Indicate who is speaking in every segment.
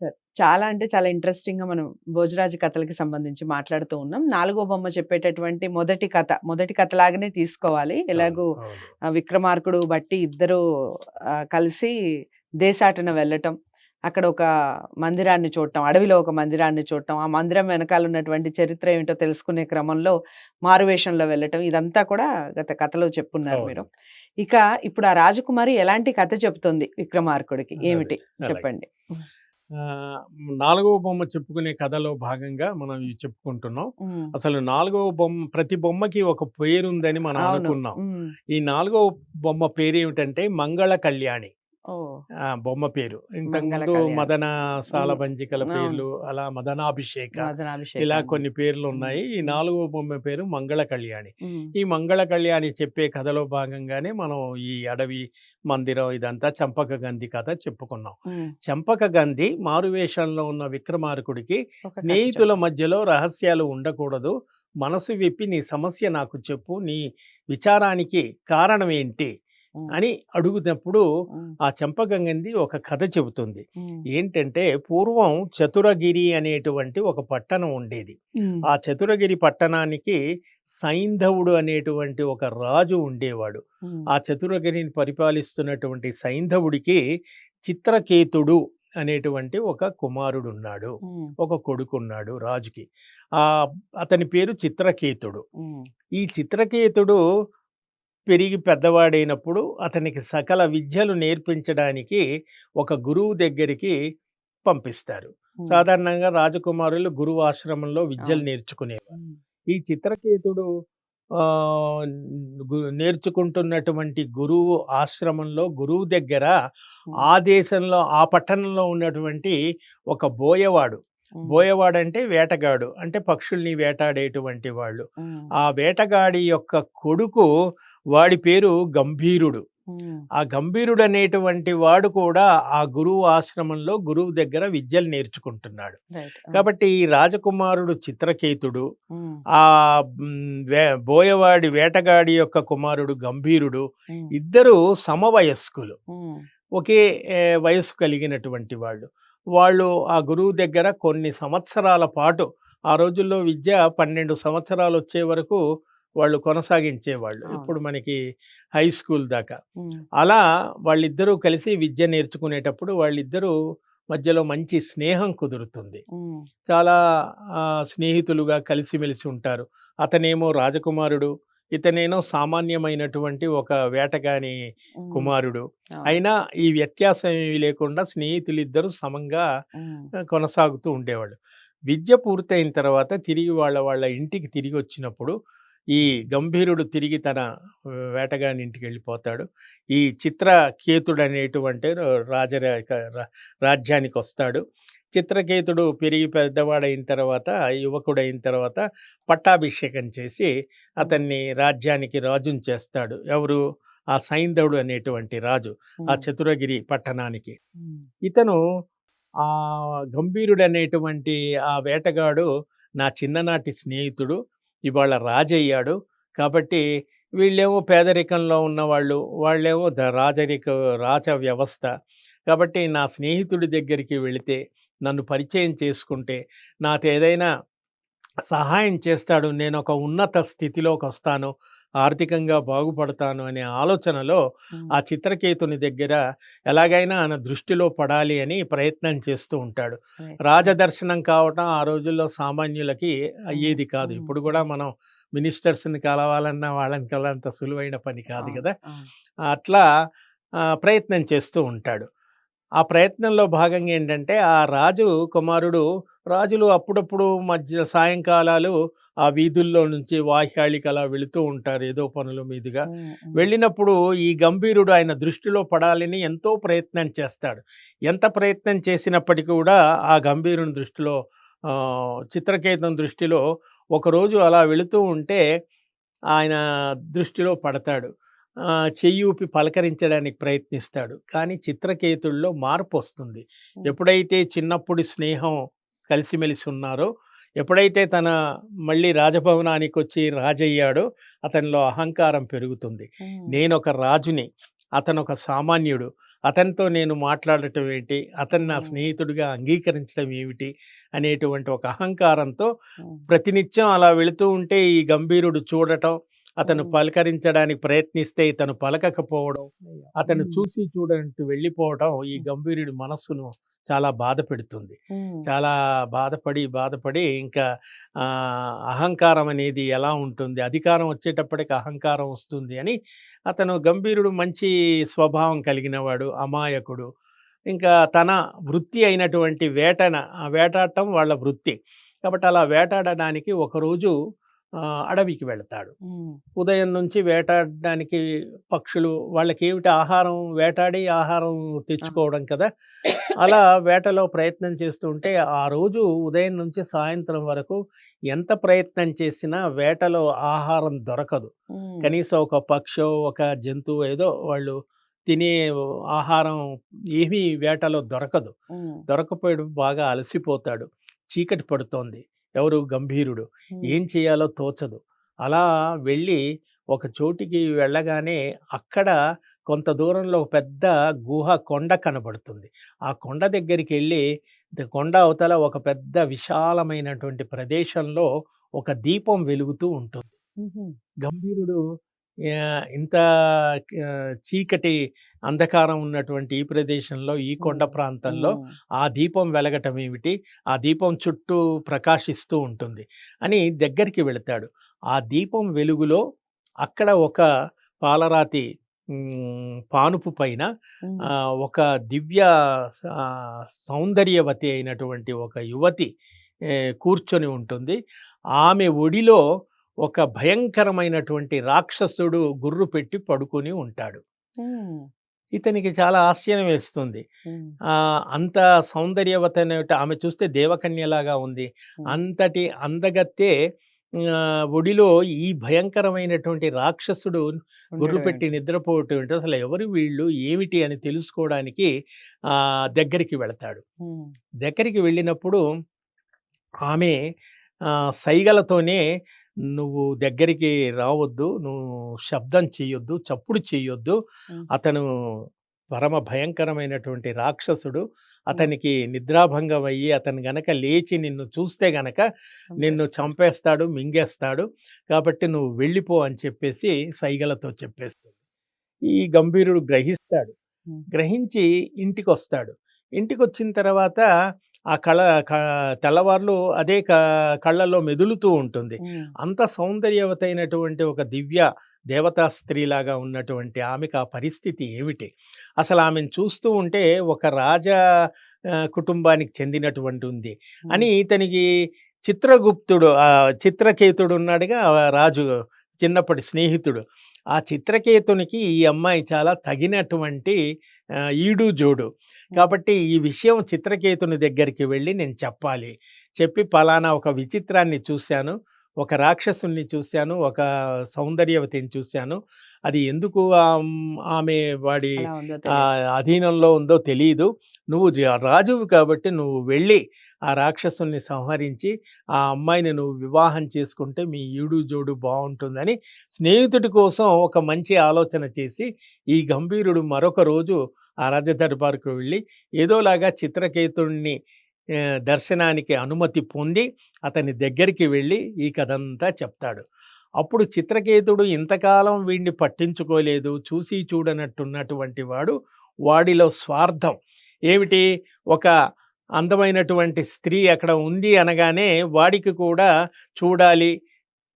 Speaker 1: సరే. చాలా అంటే చాలా ఇంట్రెస్టింగ్‌గా మనం భోజరాజు కథలకి సంబంధించి మాట్లాడుతూ ఉన్నాం. నాలుగో బొమ్మ చెప్పేటటువంటి మొదటి కథ, మొదటి కథలాగానే తీసుకోవాలి. ఎలాగూ విక్రమార్కుడు, బట్టి ఇద్దరూ కలిసి దేశాటన వెళ్ళటం. అక్కడ ఒక మందిరాన్ని చూడటం, అడవిలో ఒక మందిరాన్ని చూడటం, ఆ మందిరం వెనకాల ఉన్నటువంటి చరిత్ర ఏమిటో తెలుసుకునే క్రమంలో మారువేషంలో వెళ్ళటం. ఇదంతా కూడా గత కథలో చెప్పున్నారు మీరు. ఇక ఇప్పుడు ఆ రాజకుమారి ఎలాంటి కథ చెప్తుంది విక్రమార్కుడికి? ఏమిటి? చెప్పండి.
Speaker 2: నాలుగవ బొమ్మ చెప్పుకునే కథలో భాగంగా మనం ఇవి చెప్పుకుంటున్నాం. అసలు నాలుగవ బొమ్మ ప్రతి బొమ్మకి ఒక పేరుందని మనం. అనుకున్నాం. ఈ నాలుగవ బొమ్మ పేరేమిటంటే మంగళ కళ్యాణి. బొమ్మ పేరు. ఇంతకుముందు. మదన
Speaker 1: అవును.
Speaker 2: పేర్లు, అలా మదనాభిషేక ఇలా. కొన్ని
Speaker 1: హ్మ్.
Speaker 2: పేర్లున్నాయి. ఈ
Speaker 1: హ్మ్.
Speaker 2: నాలుగవ బొమ్మ పేరు మంగళ కళ్యాణి. ఈ మంగళ కళ్యాణి చెప్పే కథలో భాగంగానే మనం ఈ అడవి, మందిరం ఇదంతా చంపక గంధి కథ చెప్పుకున్నాం. చంపక గంధి మారువేషంలో ఉన్న విక్రమార్కుడికి స్నేహితుల. మధ్యలో రహస్యాలు ఉండకూడదు. మనసు విప్పి నీ సమస్య నాకు చెప్పు. నీ విచారానికి కారణం ఏంటి? అని అడుగునప్పుడు. ఆ చంపకగంధి ఒక కథ చెబుతుంది. ఏంటంటే పూర్వం చతురగిరి అనేటువంటి ఒక పట్టణం ఉండేది. ఆ చతురగిరి పట్టణానికి సైంధవుడు అనేటువంటి ఒక రాజు ఉండేవాడు. ఆ చతురగిరిని పరిపాలిస్తున్నటువంటి సైంధవుడికి చిత్రకేతుడు అనేటువంటి ఒక కుమారుడున్నాడు.
Speaker 1: హ్మ్.
Speaker 2: ఒక కొడుకున్నాడు రాజుకి. ఆహ్, అతని పేరు చిత్రకేతుడు. ఈ చిత్రకేతుడు పెరిగి పెద్దవాడైనప్పుడు అతనికి సకల విద్యలు నేర్పించడానికి ఒక గురువు దగ్గరికి పంపిస్తారు. సాధారణంగా రాజకుమారులు గురువు ఆశ్రమంలో విద్యలు. నేర్చుకునేవారు. ఈ చిత్రకేతుడు నేర్చుకుంటున్నటువంటి గురువు ఆశ్రమంలో గురువు దగ్గర. ఆ దేశంలో ఆ పట్టణంలో ఉన్నటువంటి ఒక బోయవాడు. బోయవాడంటే వేటగాడు. అంటే పక్షుల్ని వేటాడేటువంటి వాళ్ళు. ఆ వేటగాడి యొక్క కొడుకు వాడి పేరు గంభీరుడు. ఆ గంభీరుడు అనేటువంటి వాడు కూడా ఆ గురువు ఆశ్రమంలో గురువు దగ్గర విద్యలు నేర్చుకుంటున్నాడు.
Speaker 1: ఆ!
Speaker 2: కాబట్టి ఈ రాజకుమారుడు చిత్రకేతుడు వే బోయవాడి వేటగాడి యొక్క కుమారుడు గంభీరుడు. ఇద్దరూ సమవయస్కులు. ఒకే వయస్సు కలిగినటువంటి వాళ్ళు. వాళ్ళు ఆ గురువు దగ్గర కొన్ని సంవత్సరాల పాటు ఆ రోజుల్లో విద్య 12 సంవత్సరాలు వచ్చే వరకు వాళ్ళు కొనసాగించేవాళ్ళు. ఇప్పుడు మనకి హై స్కూల్ దాకా. అలా వాళ్ళిద్దరూ కలిసి విద్య నేర్చుకునేటప్పుడు వాళ్ళిద్దరూ మధ్యలో మంచి స్నేహం కుదురుతుంది. చాలా స్నేహితులుగా కలిసిమెలిసి ఉంటారు. అతనేమో రాజకుమారుడు, ఇతనేమో సామాన్యమైనటువంటి ఒక వేటగాని. కుమారుడు. అయినా ఈ వ్యత్యాసం ఏమీ లేకుండా స్నేహితులిద్దరూ సమంగా కొనసాగుతూ ఉండేవాళ్ళు. విద్య పూర్తయిన తర్వాత తిరిగి వాళ్ళ వాళ్ళ ఇంటికి తిరిగొచ్చినప్పుడు ఈ గంభీరుడు తిరిగి తన వేటగాని ఇంటికెళ్ళిపోతాడు. ఈ చిత్రకేతుడనేటువంటి రాజరేక రా రాజ్యానికొస్తాడు. చిత్రకేతుడు పెరిగి పెద్దవాడయిన తర్వాత, యువకుడయిన తర్వాత పట్టాభిషేకం చేసి. అతన్ని రాజ్యానికి రాజుని చేస్తాడు. ఎవరు? ఆ సైంధవుడు అనేటువంటి రాజు. ఆ. చతురగిరి పట్టణానికి. ఇతను ఆహ్, గంభీరుడనేటువంటి ఆ వేటగాడు నా చిన్ననాటి స్నేహితుడు. ఇవాళ రాజయ్యాడు. కాబట్టి వీళ్ళేమో పేదరికంలో ఉన్నవాళ్ళు. వాళ్ళేమో ద రాజరిక రాజ వ్యవస్థ. కాబట్టి నా స్నేహితుడి దగ్గరికి వెళితే, నన్ను పరిచయం చేసుకుంటే, నాకేదైనా సహాయం చేస్తాడు. నేను ఒక ఉన్నత స్థితిలోకి వస్తాను ఆర్థికంగా బాగుపడతాను అనే ఆలోచనలో. ఆ చిత్రకేతుని దగ్గర ఎలాగైనా ఆయన దృష్టిలో పడాలి అని ప్రయత్నం చేస్తూ ఉంటాడు. రాజదర్శనం కావటం ఆ రోజుల్లో సామాన్యులకి. అయ్యేది కాదు. ఇప్పుడు గూడా మనం మినిస్టర్స్‌ని కలవాలన్నా వాళ్ళని కలవంత సులువైన పని కాదు!
Speaker 1: అవును.
Speaker 2: అట్లా ప్రయత్నం చేస్తూ ఉంటాడు. ఆ ప్రయత్నంలో భాగంగా ఏంటంటే, ఆ రాజు కుమారుడు రాజులు అప్పుడప్పుడు మధ్య సాయంకాలాలు ఆ వీధుల్లో నుంచి వాహ్యాళికి అలా వెళుతూ ఉంటారు ఏదో పనుల మీదుగా. వెళ్ళినప్పుడు ఈ గంభీరుడు ఆయన దృష్టిలో పడాలని ఎంతో ప్రయత్నం చేస్తాడు. ఎంత ప్రయత్నం చేసినప్పటికి కూడా ఆ గంభీరుని దృష్టిలో ఆహ్, చిత్రకేతుని దృష్టిలో ఒకరోజు అలా వెళుతూ ఉంటే ఆయన దృష్టిలో పడతాడు. చెయ్యి ఊపి పలకరించడానికి ప్రయత్నిస్తాడు. కానీ చిత్రకేతుడిలో మార్పొస్తుంది.
Speaker 1: హ్మ్.
Speaker 2: ఎప్పుడైతే చిన్నప్పుడు స్నేహం కలిసిమెలిసి ఉన్నారో, ఎప్పుడైతే తన మళ్ళీ రాజభవనానికొచ్చి రాజయ్యాడో, అతనిలో అహంకారం పెరుగుతుంది.
Speaker 1: హ్మ్.
Speaker 2: నేనొక రాజుని, అతనొక సామాన్యుడు. అతనితో నేను మాట్లాడటం ఏంటి అతన్ని నా. స్నేహితుడిగా అంగీకరించడం ఏమిటి అనేటువంటి ఒక అహంకారంతో. ప్రతినిత్యం అలా వెళుతూ ఉంటే ఈ గంభీరుడు చూడటం అతను. పలకరించడానికి ప్రయత్నిస్తే ఇతను పలకకపోవడం అతను. చూసి చూడంటూ వెళ్ళిపోవడం ఈ. గంభీరుడి మనస్సును చాలా బాధ పెడుతుంది. చాలా బాధపడి బాధపడి ఇంకా అహంకారం అనేది ఎలా ఉంటుంది అధికారం వచ్చేటప్పటికి అహంకారం వస్తుంది అని అతను గంభీరుడు మంచి స్వభావం కలిగినవాడు అమాయకుడు ఇంకా తన వృత్తి అయినటువంటి వేటన వేటాడటం వాళ్ళ వృత్తి కాబట్టి అలా వేటాడడానికి ఒకరోజు అడవికి వెళతాడు. ఉదయం నుంచి వేటాడడానికి పక్షులు వాళ్ళకి ఏమిటి ఆహారం? వేటాడి ఆహారం తెచ్చుకోవడం కదా. అలా వేటలో ప్రయత్నం చేస్తూ ఉంటే ఆ రోజు ఉదయం నుంచి సాయంత్రం వరకు ఎంత ప్రయత్నం చేసినా వేటలో ఆహారం దొరకదు. కనీసం ఒక పక్షో ఒక జంతువు ఏదో వాళ్ళు తినే ఆహారం ఏమీ వేటలో దొరకదు. దొరకపోయాడు బాగా అలసిపోతాడు. చీకటి పడుతోంది. ఎవరు? గంభీరుడు. ఏం చేయాలో తోచదు. అలా వెళ్ళి ఒక చోటికి వెళ్ళగానే అక్కడ కొంత దూరంలో ఒక పెద్ద గుహ కొండ కనబడుతుంది. ఆ కొండ దగ్గరికి వెళ్ళి కొండ అవతల ఒక పెద్ద విశాలమైనటువంటి ప్రదేశంలో ఒక దీపం వెలుగుతూ ఉంటుంది. గంభీరుడు ఇంత చీకటి అంధకారం ఉన్నటువంటి ఈ ప్రదేశంలో ఈ కొండ. ప్రాంతంలో. ఆ దీపం వెలగటం ఏమిటి ఆ దీపం చుట్టూ ప్రకాశిస్తూ ఉంటుంది అని దగ్గరికి వెళతాడు ఆ దీపం వెలుగులో అక్కడ ఒక పాలరాతి పానుపు పైన ఒక దివ్య సౌందర్యవతి అయినటువంటి ఒక యువతి కూర్చొని ఉంటుంది ఆమె ఒడిలో ఒక భయంకరమైనటువంటి రాక్షసుడు గుర్రు పెట్టి పడుకొని ఉంటాడు. ఇతనికి చాలా ఆశ్చర్యం వేస్తుంది అంత సౌందర్యవత అనేట ఆమె చూస్తే దేవకన్యలాగా ఉంది. అంతటి అందగత్తే ఒడిలో ఈ భయంకరమైనటువంటి రాక్షసుడు గుర్రు పెట్టి? నిద్రపోవటం ఏంటి అసలు ఎవరు వీళ్ళు ఏమిటి అని తెలుసుకోవడానికి ఆ దగ్గరికి వెళతాడు. దగ్గరికి వెళ్ళినప్పుడు ఆమె సైగలతోనే నువ్వు దగ్గరికి రావద్దు నువ్వు శబ్దం చేయొద్దు చప్పుడు చేయొద్దు. అతను పరమ భయంకరమైనటువంటి రాక్షసుడు. అతనికి నిద్రాభంగం అయ్యి అతను గనక లేచి నిన్ను చూస్తే గనక నిన్ను
Speaker 1: చంపేస్తాడు.
Speaker 2: మింగేస్తాడు. కాబట్టి నువ్వు వెళ్ళిపో అని చెప్పేసి సైగలతో చెప్పేస్తుంది ఈ గంభీరుడు గ్రహిస్తాడు. గ్రహించి ఇంటికి వస్తాడు ఇంటికి వచ్చిన తర్వాత ఆ కళ క- తెల్లవార్లు అదే క కళ్ళల్లో మెదులుతూ ఉంటుంది. అంత సౌందర్యవతైనటువంటి ఒక దివ్య దేవతా స్త్రీలాగా ఉన్నటువంటి ఆమెకు ఆ పరిస్థితి ఏమిటి? అసలు ఆమెను చూస్తూ ఉంటే ఒక రాజ కుటుంబానికి చెందినటువంటి ఉంది అని ఇతనికి చిత్రగుప్తుడు చిత్రకేతుడు ఉన్నాడుగా రాజు చిన్నప్పటి స్నేహితుడు. ఆ చిత్రకేతునికి ఈ అమ్మాయి చాలా తగినటువంటి ఈడు జోడు. కాబట్టి ఈ విషయం చిత్రకేతుని దగ్గరికి వెళ్ళి నేను చెప్పాలి. చెప్పి పలానా ఒక విచిత్రాన్ని చూశాను ఒక రాక్షసుని చూశాను ఒక సౌందర్యవతిని చూశాను. అది ఎందుకు ఆమ్- వాడి. అధీనంలో ఉందో తెలియదు నువ్వు రాజువు కాబట్టి నువ్వు వెళ్ళి ఆ రాక్షసుల్ని సంహరించి ఆ అమ్మాయిని నువ్వు వివాహం చేసుకుంటే మీ ఈడు జోడు బాగుంటుందని స్నేహితుడి కోసం ఒక మంచి ఆలోచన చేసి ఈ గంభీరుడు మరొక రోజు ఆ రాజదర్బార్కు వెళ్ళి ఏదోలాగా చిత్రకేతుడిని దర్శనానికి అనుమతి పొంది అతని దగ్గరికి వెళ్ళి ఈ కథంతా చెప్తాడు. అప్పుడు చిత్రకేతుడు ఇంతకాలం వీడిని పట్టించుకోలేదు చూసి చూడనట్టున్నటువంటి వాడు వాడిలో స్వార్థం. ఏమిటి? ఒక అందమైనటువంటి స్త్రీ అక్కడ ఉంది అనగానే వాడికి కూడా చూడాలి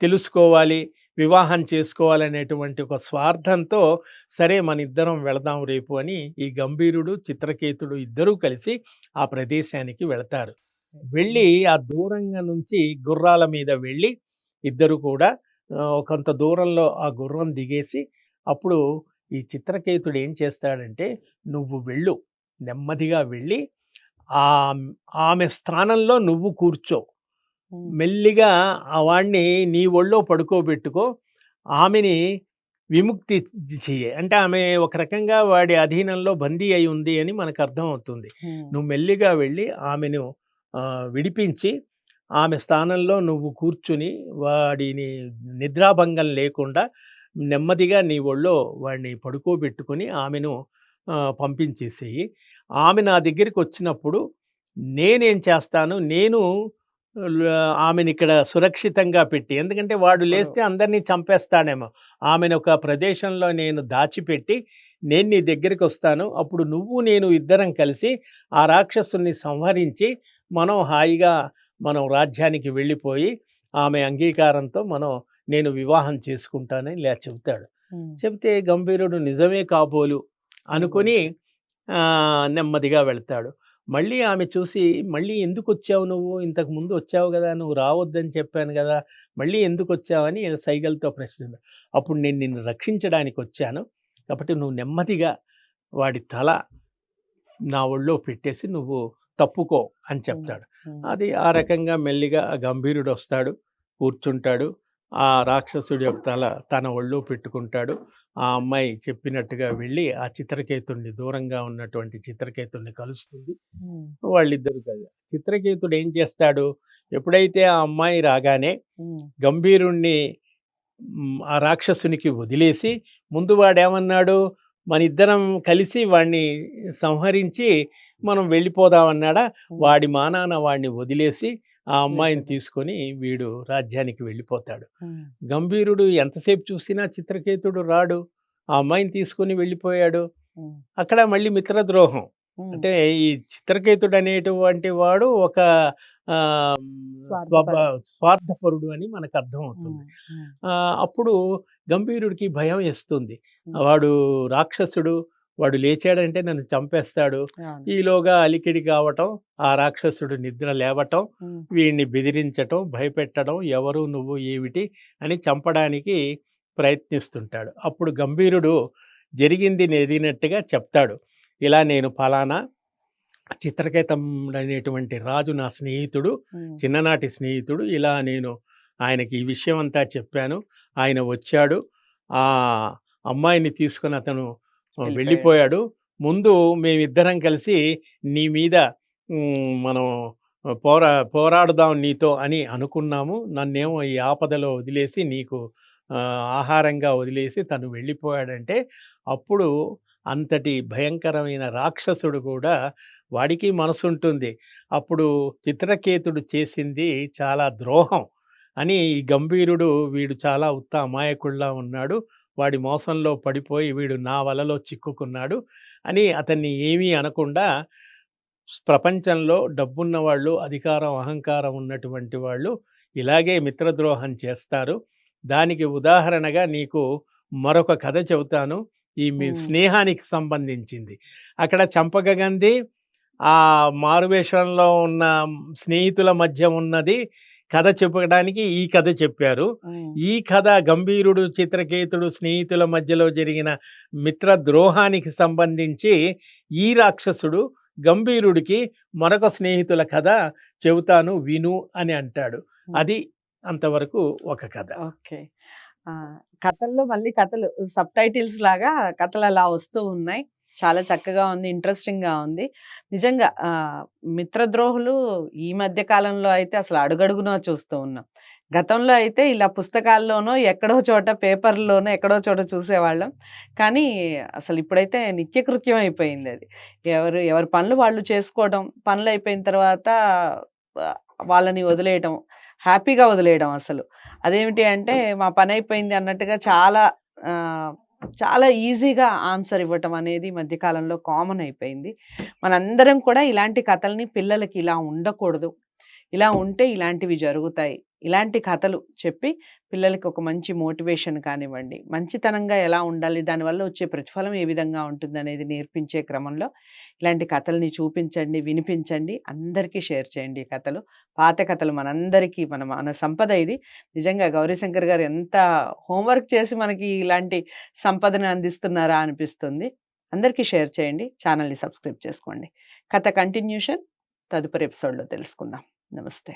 Speaker 2: తెలుసుకోవాలి వివాహం చేసుకోవాలనేటువంటి ఒక స్వార్థంతో సరే మన ఇద్దరం వెళదాం రేపు అని ఈ గంభీరుడు చిత్రకేతుడు ఇద్దరూ కలిసి ఆ ప్రదేశానికి వెళతారు. వెళ్ళి ఆ దూరంగా నుంచి గుర్రాల మీద వెళ్ళి ఇద్దరు కూడా కొంత దూరంలో ఆ గుర్రం దిగేసి అప్పుడు ఈ చిత్రకేతుడు ఏం చేస్తాడంటే నువ్వు వెళ్ళు నెమ్మదిగా వెళ్ళి ఆమె స్థానంలో నువ్వు కూర్చో. మెల్లిగా ఆ వాణ్ణి నీ ఒళ్ళో పడుకోబెట్టుకో. ఆమెని విముక్తి చెయ్యి. అంటే ఆమె ఒక రకంగా వాడి అధీనంలో బందీ అయి ఉంది అని మనకు అర్థం అవుతుంది. నువ్వు మెల్లిగా వెళ్ళి ఆమెను విడిపించి ఆమె స్థానంలో నువ్వు కూర్చుని వాడిని నిద్రాభంగం లేకుండా నెమ్మదిగా నీ ఒళ్ళో వాడిని పడుకోబెట్టుకుని ఆమెను పంపించేసేయి. ఆమె నా దగ్గరికి వచ్చినప్పుడు నేనేం చేస్తాను? నేను ఆమెను ఇక్కడ సురక్షితంగా పెట్టి ఎందుకంటే వాడు లేస్తే అందరినీ చంపేస్తాడేమో. ఆమెను ఒక ప్రదేశంలో నేను దాచిపెట్టి నేను నీ దగ్గరికి వస్తాను. అప్పుడు నువ్వు నేను ఇద్దరం కలిసి ఆ రాక్షసుని సంహరించి మనం హాయిగా మనం రాజ్యానికి వెళ్ళిపోయి ఆమె అంగీకారంతో మనం నేను వివాహం చేసుకుంటానని ఇలా చెబుతాడు చెబితే గంభీరుడు నిజమే కాబోలు అనుకుని నెమ్మదిగా వెళ్తాడు. మళ్ళీ ఆమె చూసి మళ్ళీ ఎందుకు వచ్చావు నువ్వు? ఇంతకు ముందు వచ్చావు కదా నువ్వు రావద్దని చెప్పాను కదా మళ్ళీ ఎందుకు వచ్చావని సైగలతో ప్రశ్న అప్పుడు నేను నిన్ను రక్షించడానికి వచ్చాను. కాబట్టి నువ్వు నెమ్మదిగా వాడి తల నా ఒళ్ళో పెట్టేసి నువ్వు తప్పుకో అని చెప్తాడు. అది ఆ రకంగా మెల్లిగా ఆ గంభీరుడు వస్తాడు కూర్చుంటాడు. ఆ రాక్షసుడి యొక్క తల తన ఒళ్ళో పెట్టుకుంటాడు. ఆ అమ్మాయి చెప్పినట్టుగా వెళ్ళి ఆ చిత్రకేతుడిని దూరంగా ఉన్నటువంటి చిత్రకేతుడిని కలుస్తుంది. వాళ్ళిద్దరు కదా చిత్రకేతుడు ఏం చేస్తాడు? ఎప్పుడైతే ఆ అమ్మాయి రాగానే గంభీరుణ్ణి ఆ రాక్షసునికి వదిలేసి ముందు వాడేమన్నాడు? మన ఇద్దరం కలిసి వాడిని సంహరించి మనం వెళ్ళిపోదామన్నాడా వాడి మానాన వాడిని వదిలేసి ఆ అమ్మాయిని తీసుకొని వీడు రాజ్యానికి వెళ్ళిపోతాడు. గంభీరుడు ఎంతసేపు చూసినా చిత్రకేతుడు రాడు. ఆ అమ్మాయిని తీసుకొని వెళ్ళిపోయాడు. అక్కడ మళ్ళీ మిత్రద్రోహం. అంటే ఈ చిత్రకేతుడు అనేటువంటి వాడు ఒక
Speaker 1: స్వార్థపరుడు.
Speaker 2: అని మనకు అర్థం అవుతుంది. అప్పుడు గంభీరుడికి భయం వేస్తుంది. వాడు రాక్షసుడు వాడు లేచాడంటే నన్ను చంపేస్తాడు. ఈలోగా అలికిడి కావటం ఆ రాక్షసుడు నిద్ర లేవటం వీడిని బెదిరించటం భయపెట్టడం ఎవరు నువ్వు ఏమిటి అని చంపడానికి ప్రయత్నిస్తుంటాడు. అప్పుడు గంభీరుడు జరిగింది నెరిగినట్టుగా చెప్తాడు. ఇలా నేను ఫలానా చిత్రకేతముడు అనేటువంటి రాజు నా స్నేహితుడు చిన్ననాటి స్నేహితుడు. ఇలా నేను ఆయనకి ఈ విషయం అంతా చెప్పాను. ఆయన వచ్చాడు. ఆ అమ్మాయిని తీసుకొని అతను
Speaker 1: వెళ్ళిపోయాడు.
Speaker 2: ముందు మేమిద్దరం కలిసి నీ మీద మనం పోరా పోరాడుదాం నీతో అని అనుకున్నాము. నన్నేమో ఈ ఆపదలో వదిలేసి నీకు ఆహారంగా వదిలేసి తను వెళ్ళిపోయాడంటే అప్పుడు అంతటి భయంకరమైన రాక్షసుడు కూడా వాడికి మనసు ఉంటుంది అప్పుడు చిత్రకేతుడు చేసింది చాలా ద్రోహం అని ఈ గంభీరుడు వీడు చాలా ఉత్త అమాయకుల్లా ఉన్నాడు. వాడి మోసంలో పడిపోయి వీడు నా వలలో చిక్కుకున్నాడు అని అతన్ని ఏమీ అనకుండా ప్రపంచంలో డబ్బున్న వాళ్ళు అధికారం అహంకారం ఉన్నటువంటి వాళ్ళు ఇలాగే మిత్రద్రోహం చేస్తారు. దానికి ఉదాహరణగా నీకు మరొక కథ చెబుతాను. ఈ మీ. స్నేహానికి సంబంధించింది. అక్కడ చంపగగంది ఆ మారువేషంలో ఉన్న స్నేహితుల మధ్య ఉన్నది కథ చెప్పడానికి ఈ కథ చెప్పారు. ఈ కథ గంభీరుడు చిత్రకేతుడు స్నేహితుల మధ్యలో జరిగిన మిత్ర ద్రోహానికి సంబంధించి ఈ రాక్షసుడు గంభీరుడికి మరొక స్నేహితుల కథ చెబుతాను విను అని అంటాడు. అది అంతవరకు ఒక కథ.
Speaker 1: ఓకే. కథల్లో మళ్ళీ కథలు సబ్ టైటిల్స్ లాగా కథలు అలా వస్తూ ఉన్నాయి. చాలా చక్కగా ఉంది ఇంట్రెస్టింగ్గా ఉంది. నిజంగా మిత్రద్రోహులు ఈ మధ్య కాలంలో అయితే అసలు అడుగడుగునా చూస్తూ ఉన్నాం. గతంలో అయితే ఇలా పుస్తకాల్లోనో ఎక్కడో చోట పేపర్లోనో ఎక్కడో చోట చూసేవాళ్ళం. కానీ అసలు ఇప్పుడైతే నిత్యకృత్యం అయిపోయింది అది. ఎవరు ఎవరి పనులు వాళ్ళు చేసుకోవడం పనులు అయిపోయిన తర్వాత వాళ్ళని వదిలేయటం హ్యాపీగా వదిలేయడం అసలు. అదేమిటి అంటే మా పని అయిపోయింది అన్నట్టుగా చాలా చాలా ఈజీగా ఆన్సర్ ఇవ్వటం అనేది మధ్యకాలంలో కామన్ అయిపోయింది. మనందరం కూడా ఇలాంటి కథల్ని పిల్లలకి ఇలా ఉండకూడదు. ఇలా ఉంటే ఇలాంటివి జరుగుతాయి. ఇలాంటి కథలు చెప్పి పిల్లలకి ఒక మంచి మోటివేషన్ కానివ్వండి. మంచితనంగా ఎలా ఉండాలి? దానివల్ల వచ్చే ప్రతిఫలం ఏ విధంగా ఉంటుంది అనేది నేర్పించే క్రమంలో ఇలాంటి కథల్ని చూపించండి వినిపించండి అందరికీ షేర్ చేయండి ఈ కథలు. పాత కథలు మనందరికీ మన మన సంపద ఇది. నిజంగా గౌరీశంకర్ గారు ఎంత హోంవర్క్ చేసి మనకి ఇలాంటి సంపదను అందిస్తున్నారా అనిపిస్తుంది. అందరికీ షేర్ చేయండి. ఛానల్ని సబ్స్క్రైబ్ చేసుకోండి. కథ కంటిన్యూషన్ తదుపరి ఎపిసోడ్లో తెలుసుకుందాం. नमस्ते